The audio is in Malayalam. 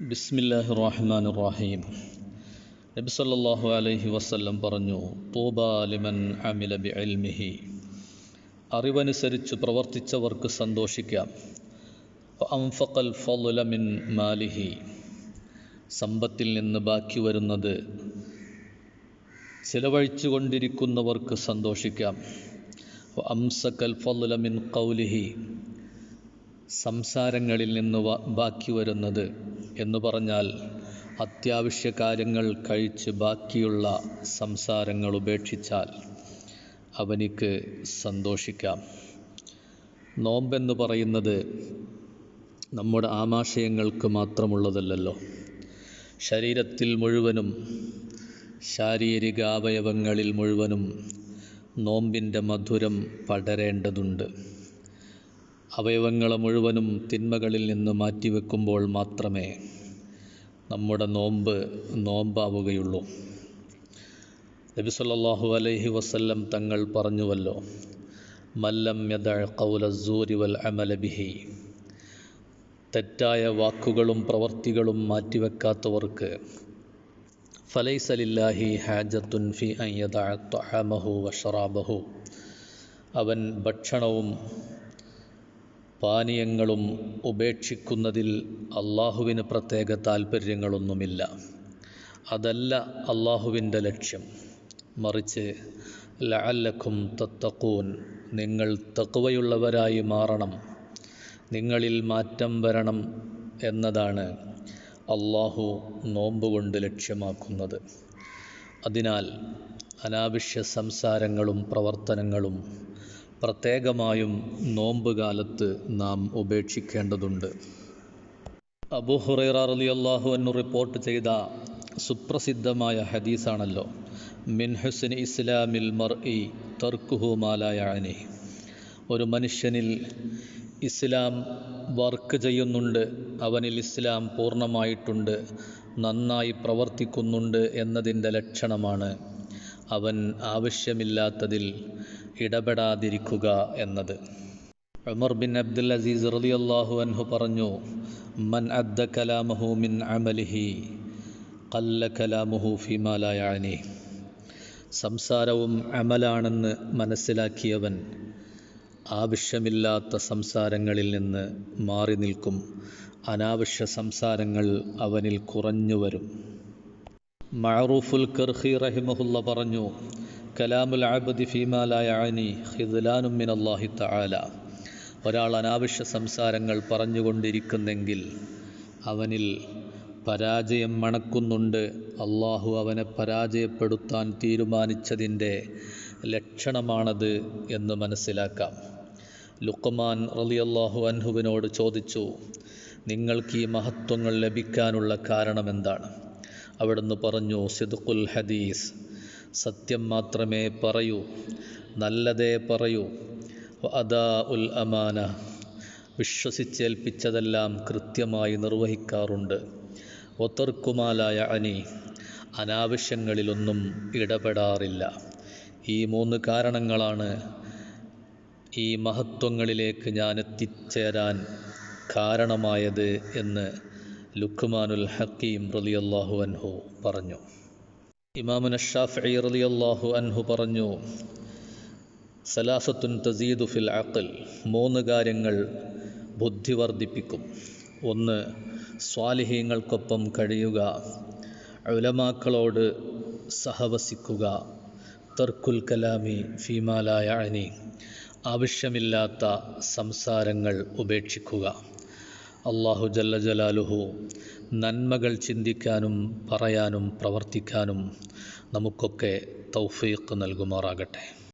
ബിസ്മില്ലാഹി റഹ്മാൻ റഹീം നബി സല്ലല്ലാഹു അലൈഹി വസല്ലം പറഞ്ഞു തൂബാലിമൻ അമില ബി ഇൽമിഹി അറിവനുസരിച്ച് പ്രവർത്തിച്ചവർക്ക് സന്തോഷിക്കാം. അംഫഖൽ ഫലുലമിൻ മാലിഹി. സമ്പത്തിൽ നിന്ന് ബാക്കി വരുന്നത് ചിലവഴിച്ചു കൊണ്ടിരിക്കുന്നവർക്ക് സന്തോഷിക്കാം അംസക്കൽ ഫലുലമിൻ കൗലിഹി സംസാരങ്ങളിൽ നിന്ന് ബാക്കി വരുന്നത് എന്ന് പറഞ്ഞാൽ അത്യാവശ്യ കാര്യങ്ങൾ കഴിച്ച് ബാക്കിയുള്ള സംസാരങ്ങൾ ഉപേക്ഷിച്ചാൽ അവനിക്ക് സന്തോഷിക്കാം. നോമ്പെന്ന് പറയുന്നത് നമ്മുടെ ആമാശയങ്ങൾക്ക് മാത്രമുള്ളതല്ലല്ലോ. ശരീരത്തിൽ മുഴുവനും ശാരീരിക അവയവങ്ങളിൽ മുഴുവനും നോമ്പിന്റെ മധുരം പടരേണ്ടതുണ്ട്. അവയവങ്ങളെ മുഴുവനും തിന്മകളിൽ നിന്ന് മാറ്റിവെക്കുമ്പോൾ മാത്രമേ നമ്മുടെ നോമ്പ് നോമ്പാവുകയുള്ളൂ. നബി സല്ലല്ലാഹു അലൈഹി വസല്ലം തങ്ങൾ പറഞ്ഞുവല്ലോ മല്ലം സൂരി വൽ അമല ബിഹി. തെറ്റായ വാക്കുകളും പ്രവർത്തികളും മാറ്റിവെക്കാത്തവർക്ക് ഫലൈസ ലില്ലാഹി ഹാജത്തുൻ ഫി അൻ യദഅ വഷറാബഹു അവൻ ഭക്ഷണവും പാനീയങ്ങളും ഉപേക്ഷിക്കുന്നതിൽ അള്ളാഹുവിന് പ്രത്യേക താല്പര്യങ്ങളൊന്നുമില്ല അതല്ല അള്ളാഹുവിന്റെ ലക്ഷ്യം. മറിച്ച് ലഅല്ലക്കും തത്തക്കൂൻ നിങ്ങൾ തക്കുവയുള്ളവരായി മാറണം. നിങ്ങളിൽ മാറ്റം വരണം എന്നതാണ് അള്ളാഹു നോമ്പുകൊണ്ട് ലക്ഷ്യമാക്കുന്നത്. അതിനാൽ അനാവശ്യ സംസാരങ്ങളും പ്രവർത്തനങ്ങളും പ്രത്യേകമായും നോമ്പ് കാലത്ത് നാം ഉപേക്ഷിക്കേണ്ടതുണ്ട്. അബൂ ഹുറൈറ അള്ളാഹു അൻഹു റിപ്പോർട്ട് ചെയ്ത സുപ്രസിദ്ധമായ ഹദീസാണല്ലോ മിൻഹുസിൻ ഇസ്ലാമിൽ മർ തർക്കുഹു മാലായാനി ഒരു മനുഷ്യനിൽ ഇസ്ലാം വർക്ക് ചെയ്യുന്നുണ്ട് അവനിൽ ഇസ്ലാം പൂർണമായിട്ടുണ്ട് നന്നായി പ്രവർത്തിക്കുന്നുണ്ട് എന്നതിന്റെ ലക്ഷണമാണ് അവൻ ആവശ്യമില്ലാത്തതിൽ ഇടപെടാതിരിക്കുക എന്നത്. ഉമർ ബിൻ അബ്ദുൽ അസീസ് റലി അള്ളാഹു അൻഹു പറഞ്ഞു മൻ അദ്ദ കലാമഹു മിൻ അമലിഹി കല്ല കലാമുഹു ഫിമാ ലാ യഅനി സംസാരവും അമലാണെന്ന് മനസ്സിലാക്കിയവൻ ആവശ്യമില്ലാത്ത സംസാരങ്ങളിൽ നിന്ന് മാറി നിൽക്കും. അനാവശ്യ സംസാരങ്ങൾ അവനിൽ കുറഞ്ഞു വരും. മഅറൂഫുൽ കർഹി റഹിമഹുല്ല പറഞ്ഞു കലാമുൽ അബദി ഫീമാലായനി ഹിദ്ലാനും മിൻ അള്ളാഹി തആല. ഒരാൾ അനാവശ്യ സംസാരങ്ങൾ പറഞ്ഞുകൊണ്ടിരിക്കുന്നെങ്കിൽ അവനിൽ പരാജയം മണക്കുന്നുണ്ട്. അള്ളാഹു അവനെ പരാജയപ്പെടുത്താൻ തീരുമാനിച്ചതിന്റെ ലക്ഷണമാണത് എന്ന് മനസ്സിലാക്കാം. ലുക്കമാൻ റളിയല്ലാഹു അൻഹുവിനോട് ചോദിച്ചു നിങ്ങൾക്ക് ഈ മഹത്വങ്ങൾ ലഭിക്കാനുള്ള കാരണമെന്താണ്? അവിടുന്ന് പറഞ്ഞു സിദുക്കുൽ ഹദീസ്. സത്യം മാത്രമേ പറയൂ നല്ലതേ പറയൂ. അദാ ഉൽ അമാന വിശ്വസിച്ചേൽപ്പിച്ചതെല്ലാം കൃത്യമായി നിർവഹിക്കാറുണ്ട്. ഒത്തർക്കുമാലായ അനി അനാവശ്യങ്ങളിലൊന്നും ഇടപെടാറില്ല. ഈ മൂന്ന് കാരണങ്ങളാണ് ഈ മഹത്വങ്ങളിലേക്ക് ഞാൻ എത്തിച്ചേരാൻ കാരണമായത് എന്ന് ലുഖ്മാനുൽ ഹക്കീം റലിയല്ലാഹു അൻഹു പറഞ്ഞു. ഇമാമുന ഷാഫി റലി അള്ളാഹു അൻഹു പറഞ്ഞു സലാസത്തുൻ തസീദു ഫിൽ അഖൽ മൂന്ന് കാര്യങ്ങൾ ബുദ്ധി വർദ്ധിപ്പിക്കും. ഒന്ന് സ്വാലിഹീങ്ങൾക്കൊപ്പം കഴിയുക ഉലമാക്കളോട് സഹവസിക്കുക തർക്കുൽ കലാമി ഫീമാലായ അനി ആവശ്യമില്ലാത്ത സംസാരങ്ങൾ ഉപേക്ഷിക്കുക. അള്ളാഹു ജല്ല ജലാലുഹു നന്മകൾ ചിന്തിക്കാനും പറയാനും പ്രവർത്തിക്കാനും നമുക്കൊക്കെ തൗഫീഖ് നൽകുമാറാകട്ടെ.